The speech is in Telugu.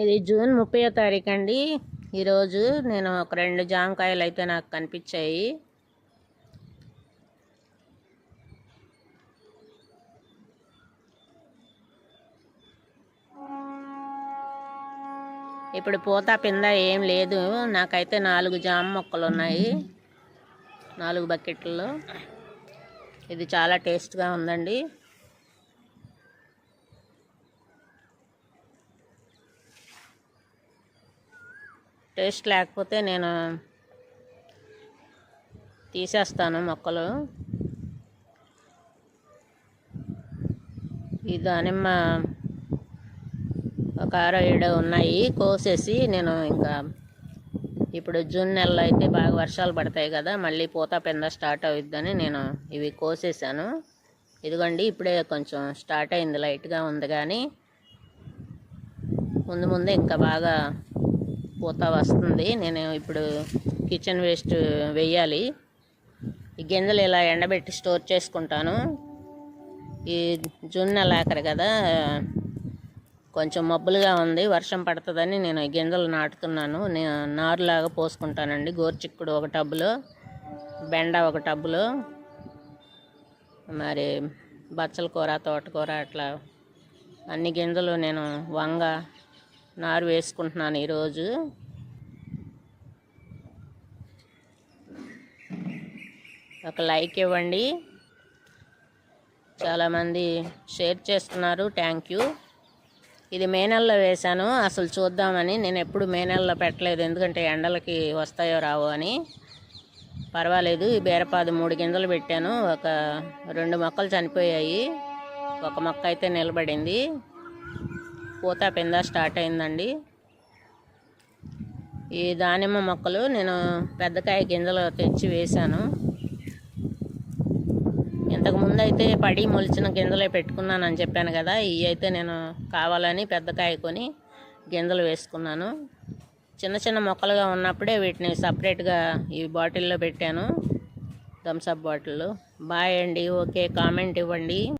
ఇది జూన్ ముప్పై తారీఖు అండి ఈరోజు నేను ఒక రెండు జామకాయలు అయితే నాకు కనిపించాయి. ఇప్పుడు పూత పింద ఏం లేదు. నాకైతే నాలుగు జామ మొక్కలు ఉన్నాయి. నాలుగు బకెట్లలో ఇది చాలా టేస్ట్గా ఉందండి. టేస్ట్ లేకపోతే నేను తీసేస్తాను మొక్కలు. ఈ దానిమ్మ ఒక ఆరో ఏడో ఉన్నాయి. కోసేసి నేను ఇంకా ఇప్పుడు జూన్ నెలలో అయితే బాగా వర్షాలు పడతాయి కదా మళ్ళీ పూత పెంద స్టార్ట్ అవుద్దని నేను ఇవి కోసేసాను. ఇదిగోండి ఇప్పుడే కొంచెం స్టార్ట్ అయింది లైట్గా ఉంది కానీ ముందు ముందే ఇంకా బాగా పూత వస్తుంది. నేను ఇప్పుడు కిచెన్ వేస్ట్ వేయాలి. ఈ గింజలు ఇలా ఎండబెట్టి స్టోర్ చేసుకుంటాను. ఈ జూన్ నెల ఆఖరి కదా కొంచెం మబ్బులుగా ఉంది వర్షం పడుతుందని నేను ఈ గింజలు నాటుతున్నాను. నేను నారులాగా పోసుకుంటానండి. గోర్చిక్కుడు ఒక టబ్బులో బెండ ఒక టబ్బులో మరి బచ్చల కూర తోటకూర అట్లా అన్ని గింజలు నేను వంగ నారు వేసుకుంటున్నాను ఈరోజు. ఒక లైక్ ఇవ్వండి. చాలామంది షేర్ చేస్తున్నారు. Thank you. ఇది మే నెలలో వేశాను. అసలు చూద్దామని. నేను ఎప్పుడు మే నెలలో పెట్టలేదు. ఎందుకంటే ఎండలకి వస్తాయో రావో అని. పర్వాలేదు. ఈ బీరపాదు మూడు గింజలు పెట్టాను. ఒక రెండు మొక్కలు చనిపోయాయి. ఒక మొక్క అయితే నిలబడింది. పూత పింద స్టార్ట్ అయిందండి. ఈ దానిమ్మ మొక్కలు నేను పెద్దకాయ గింజలు తెచ్చి వేశాను. ఇంతకుముందు అయితే పడి మొలిచిన గింజలే పెట్టుకున్నానని చెప్పాను కదా ఇవి అయితే నేను కావాలని పెద్దకాయ కొని గింజలు వేసుకున్నాను. చిన్న చిన్న మొక్కలుగా ఉన్నప్పుడే వీటిని సపరేట్గా ఈ బాటిల్లో పెట్టాను. థమ్స్అప్ బాటిల్ బాయ్ అండి ఓకే కామెంట్ ఇవ్వండి.